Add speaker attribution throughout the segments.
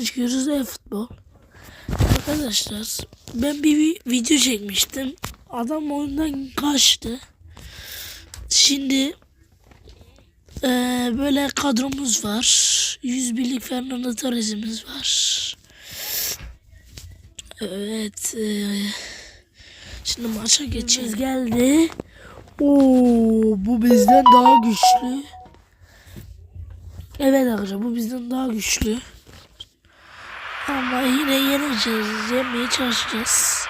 Speaker 1: Şimdi çıkıyoruz e-futbol. Arkadaşlar ben bir vi- video çekmiştim. Adam oyundan kaçtı. Şimdi eee, böyle kadromuz var. 100 birlik Fernando Torres'imiz var. Evet. eee, şimdi maça geçeceğiz. Geldi. Oo, bu bizden daha güçlü. Evet arkadaşlar bu bizden daha güçlü. Ama yine yeneceğiz. Yenmeye çalışacağız.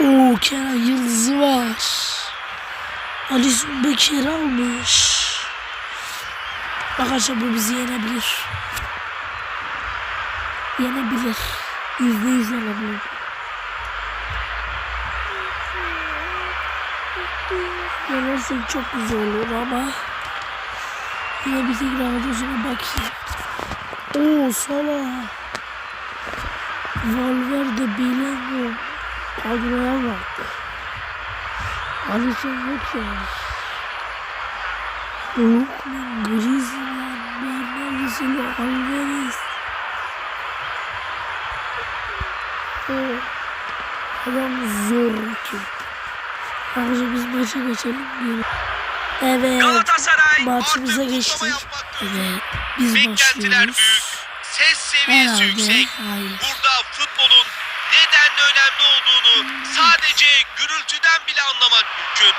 Speaker 1: Oo Kenan Yıldız'ı var. Ali Zümbekir almış. Arkadaşlar bu bizi yenebilir. Yenebilir. Yüzde yüz yenebilir. Yenersek çok güzel olur ama yine bir tekrar gözüme bakayım. Oo Salah. Valverde Bellingham. Kadroya bak. Alisson Becker. Lookman, Griezmann, Bernardo Silva, Alvarez. Adam zor rakip. Arkadaşlar biz maça geçelim. diyelim. Evet. Maçımıza geçtik. Evet. Biz başlıyoruz.
Speaker 2: Seviyesi yüksek. Burada futbolun nedenle önemli olduğunu sadece gürültüden bile anlamak mümkün.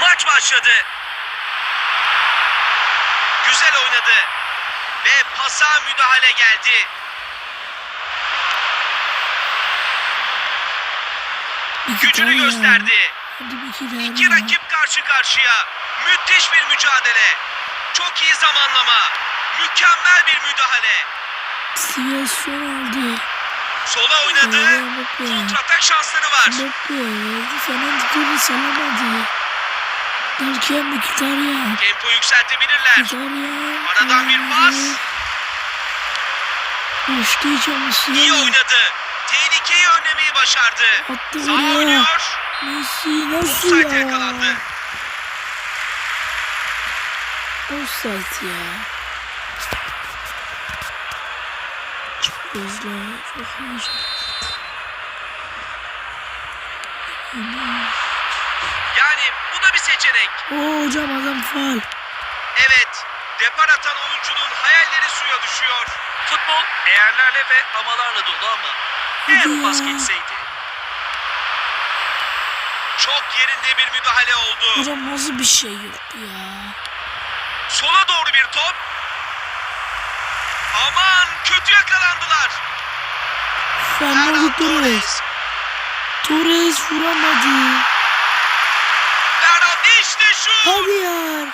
Speaker 2: Maç başladı. Güzel oynadı. Ve pasa müdahale geldi. Gücünü gösterdi.
Speaker 1: İki
Speaker 2: rakip karşı karşıya. Müthiş bir mücadele. Çok iyi zamanlama. Mükemmel bir müdahale.
Speaker 1: Siyasyon aldı.
Speaker 2: Sola oynadı. Kontratak şansları var.
Speaker 1: Mbappe. Fernando Torres alamadı. Derken Mkhitaryan.
Speaker 2: Tempo yükseltebilirler.
Speaker 1: Mkhitaryan.
Speaker 2: Aradan bir pas.
Speaker 1: Uçtu hiç olmuş.
Speaker 2: İyi oynadı. Tehlikeyi önlemeyi başardı.
Speaker 1: Attı
Speaker 2: Sağ oynuyor.
Speaker 1: Messi nasıl
Speaker 2: Offside
Speaker 1: ya?
Speaker 2: yakalandı.
Speaker 1: Offside ya. Çok hızlı.
Speaker 2: Yani bu da bir seçenek.
Speaker 1: Oo hocam adam faal.
Speaker 2: Evet. Depar atan oyuncunun hayalleri suya düşüyor. Futbol eğerlerle ve amalarla dolu ama eğer pas geçseydi. Çok yerinde bir müdahale oldu.
Speaker 1: Hocam nasıl bir şey yok ya.
Speaker 2: Sola doğru bir top. Kötü yakalandılar.
Speaker 1: Fernando Torres. Torres vuramadı.
Speaker 2: Ferran işte şu.
Speaker 1: Hadi ya.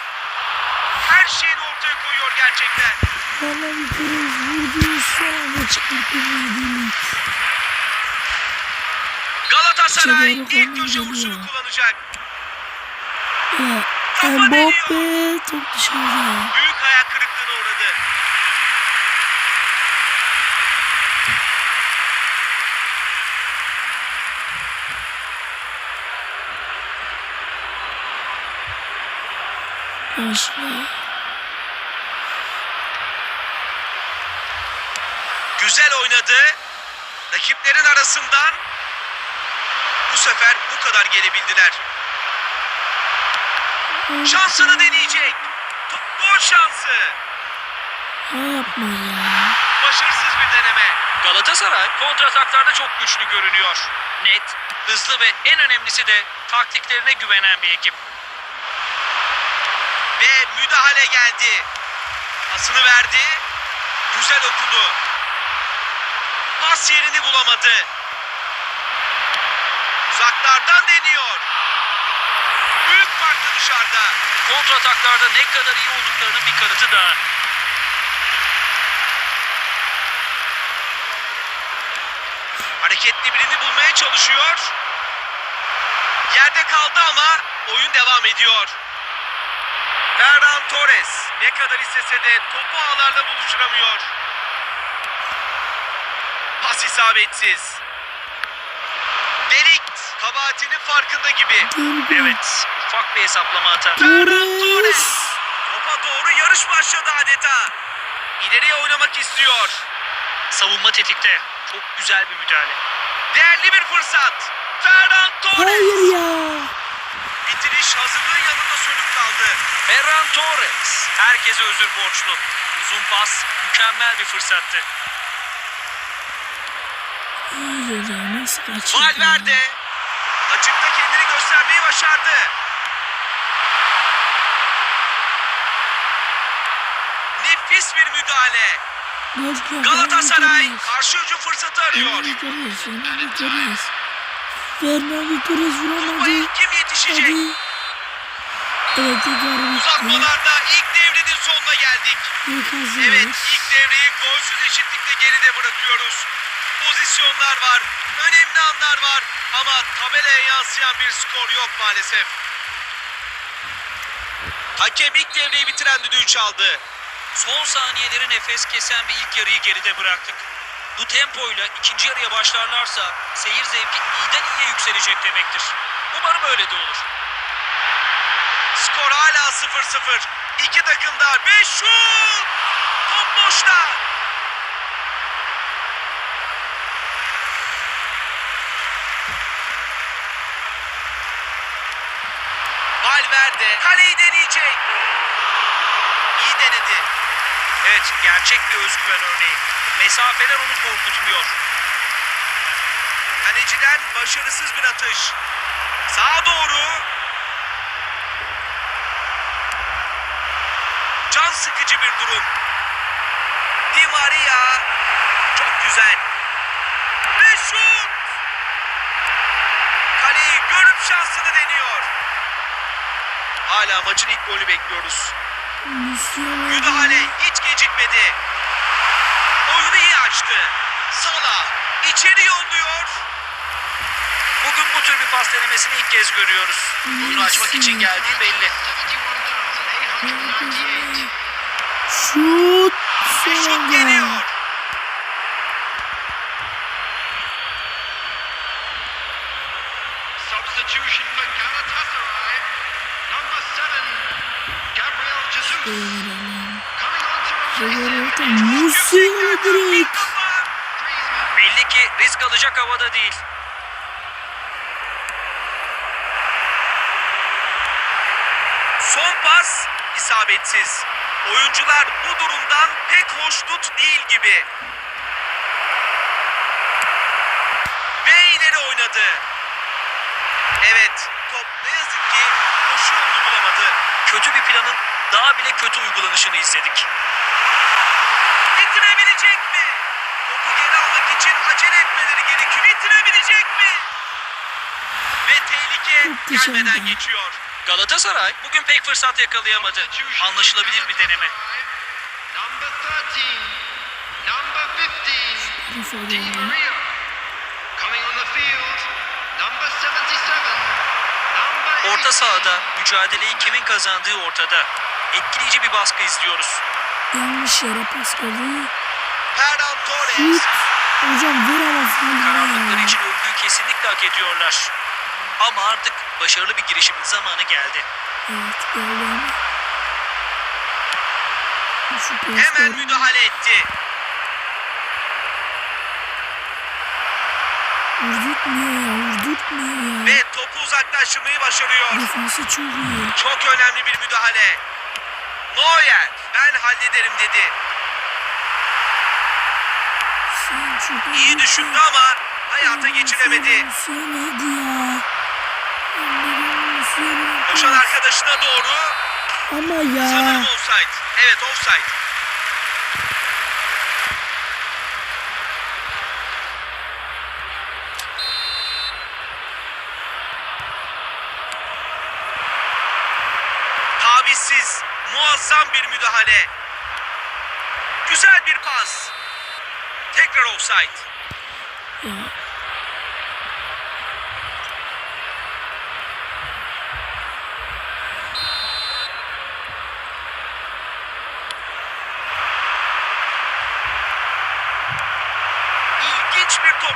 Speaker 2: Her şeyini ortaya koyuyor gerçekten.
Speaker 1: Fernando Torres vurdu. Son anda çıkartılmadı.
Speaker 2: Galatasaray
Speaker 1: İçeri doğru
Speaker 2: ilk köşe vuruşunu kullanacak.
Speaker 1: Ya. Mbappe top dışarıda. Başla.
Speaker 2: Güzel oynadı. Rakiplerin arasından bu sefer bu kadar gelebildiler. Şansını deneyecek. Futbol şansı.
Speaker 1: Ha yapma ya.
Speaker 2: Başarısız bir deneme. Galatasaray kontrataklarda çok güçlü görünüyor. Net, hızlı ve en önemlisi de taktiklerine güvenen bir ekip. Müdahale geldi. Pasını verdi. Güzel okudu. Pas yerini bulamadı. Uzaklardan deniyor. Büyük farklı dışarıda. Kontrataklarda ne kadar iyi olduklarının bir kanıtı daha. Hareketli birini bulmaya çalışıyor. Yerde kaldı ama oyun devam ediyor. Ferran Torres ne kadar istese de topu ağlarla buluşturamıyor. Pas isabetsiz. Delikt kabahatinin farkında gibi. Evet ufak bir hesaplama hata. Ferran Torres topa doğru yarı Yarış başladı adeta. İleriye oynamak istiyor.
Speaker 3: Savunma tetikte. Çok güzel bir müdahale.
Speaker 2: Değerli bir fırsat. Ferran Torres.
Speaker 1: Hayır ya.
Speaker 2: Bitiriş hazırlığın yanında sönük kaldı.
Speaker 3: Ferran Torres. Herkese özür borçlu. Uzun pas mükemmel bir fırsattı.
Speaker 1: Ya nasıl kaçırdı?
Speaker 2: Valverde. Açıkta kendini göstermeyi başardı. Nefis bir müdahale. Galatasaray karşı hücum fırsatı arıyor.
Speaker 1: Fernando Torres. Torres
Speaker 2: Kupayı
Speaker 1: vuramadı.
Speaker 2: kim
Speaker 1: Hadi. Evet bitti.
Speaker 2: Uzatmalarda ilk devrenin sonuna geldik.
Speaker 1: İlk.
Speaker 2: Evet ilk devreyi golsüz eşitlikle geride bırakıyoruz. Pozisyonlar var, önemli anlar var ama tabelaya yansıyan bir skor yok maalesef. Hakem ilk devreyi bitiren düdüğü çaldı.
Speaker 3: Son saniyeleri nefes kesen bir ilk yarıyı geride bıraktık. Bu tempoyla ikinci yarıya başlarlarsa seyir zevki iyiden iyiye yükselecek demektir. Umarım öyle de olur.
Speaker 2: Skor hala 0-0. İki takım da 5 şut! Top boşta. Valverde kaleyi deneyecek. İyi denedi.
Speaker 3: Evet gerçek bir özgüven örneği. Mesafeler onu korkutmuyor.
Speaker 2: Kaleciden başarısız bir atış. Sağa doğru. Can sıkıcı bir durum. Di Maria. Çok güzel. Ve şut. Kaleyi görüp şansını deniyor. Hala maçın ilk golü bekliyoruz. Müdahale hiç gecikmedi. Açtı. Salah içeri yolluyor.
Speaker 3: Bugün bu tür bir pas denemesini ilk kez görüyoruz. Oyunu açmak için geldiği belli.
Speaker 1: Şut.
Speaker 2: Şut geliyor.
Speaker 4: Substitution for Galatasaray. Number seven, Gabriel Jesus. Coming on to
Speaker 1: direkt.
Speaker 2: Kafa.
Speaker 4: Griezmann.
Speaker 3: Belli ki risk alacak havada değil.
Speaker 2: Son pas isabetsiz. Oyuncular bu durumdan pek hoşnut değil gibi. Ve ileri oynadı. Evet, top ne yazık ki koşu yolunu bulamadı.
Speaker 3: Kötü bir planın daha bile kötü uygulanışını izledik.
Speaker 1: Ya.
Speaker 2: geçiyor.
Speaker 3: Galatasaray bugün pek fırsat yakalayamadı. Anlaşılabilir bir deneme.
Speaker 4: Galatasaray. Number 13, number 15,
Speaker 1: Herif
Speaker 4: Di
Speaker 1: oynuyor.
Speaker 4: Maria. Coming on the field, number 77, number
Speaker 3: Orta
Speaker 4: 18.
Speaker 3: sahada mücadeleyi kimin kazandığı ortada. Etkileyici bir baskı izliyoruz.
Speaker 1: Yanlış yere pas golü.
Speaker 2: Ferran Torres.
Speaker 1: Hocam ver ama
Speaker 3: için övgüyü kesinlikle hak ediyorlar. Ama artık başarılı bir girişimin zamanı geldi.
Speaker 1: Evet geldi
Speaker 2: Hemen müdahale etti.
Speaker 1: Vurdurtmuyor ya vurdurtmuyor ya.
Speaker 2: Ve topu uzaklaştırmayı başarıyor.
Speaker 1: Defansı çok iyi.
Speaker 2: Çok önemli bir müdahale. Neuer ben hallederim dedi.
Speaker 1: Sen çok
Speaker 2: İyi düşündü ama hayata geçiremedi.
Speaker 1: Musiala hadi ya.
Speaker 2: Koşan arkadaşına doğru
Speaker 1: Ama
Speaker 2: sanırım
Speaker 1: ya.
Speaker 2: offside. Evet offside. Tavizsiz, muazzam bir müdahale. Güzel bir pas. Tekrar offside.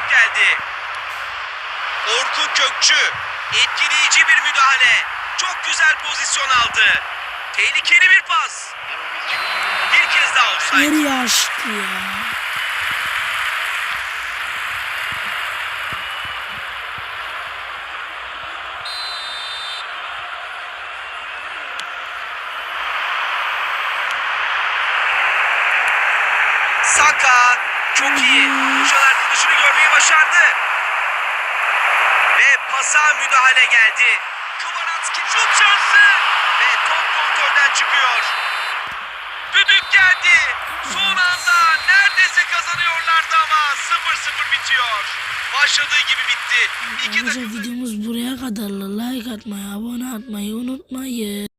Speaker 2: top geldi. Orkun Kökçü etkileyici bir müdahale. Çok güzel pozisyon aldı. Tehlikeli bir pas. Bir kez daha offside. Nereye aşktı ya? Pasa müdahale geldi. Kvaratski şut şansı. Ve top kontrolden çıkıyor. Düdük geldi. Son anda neredeyse kazanıyorlardı ama 0-0 bitiyor. Başladığı gibi bitti. İki dakika...
Speaker 1: videomuz buraya kadarlı. Like atmayı, abone atmayı unutmayın.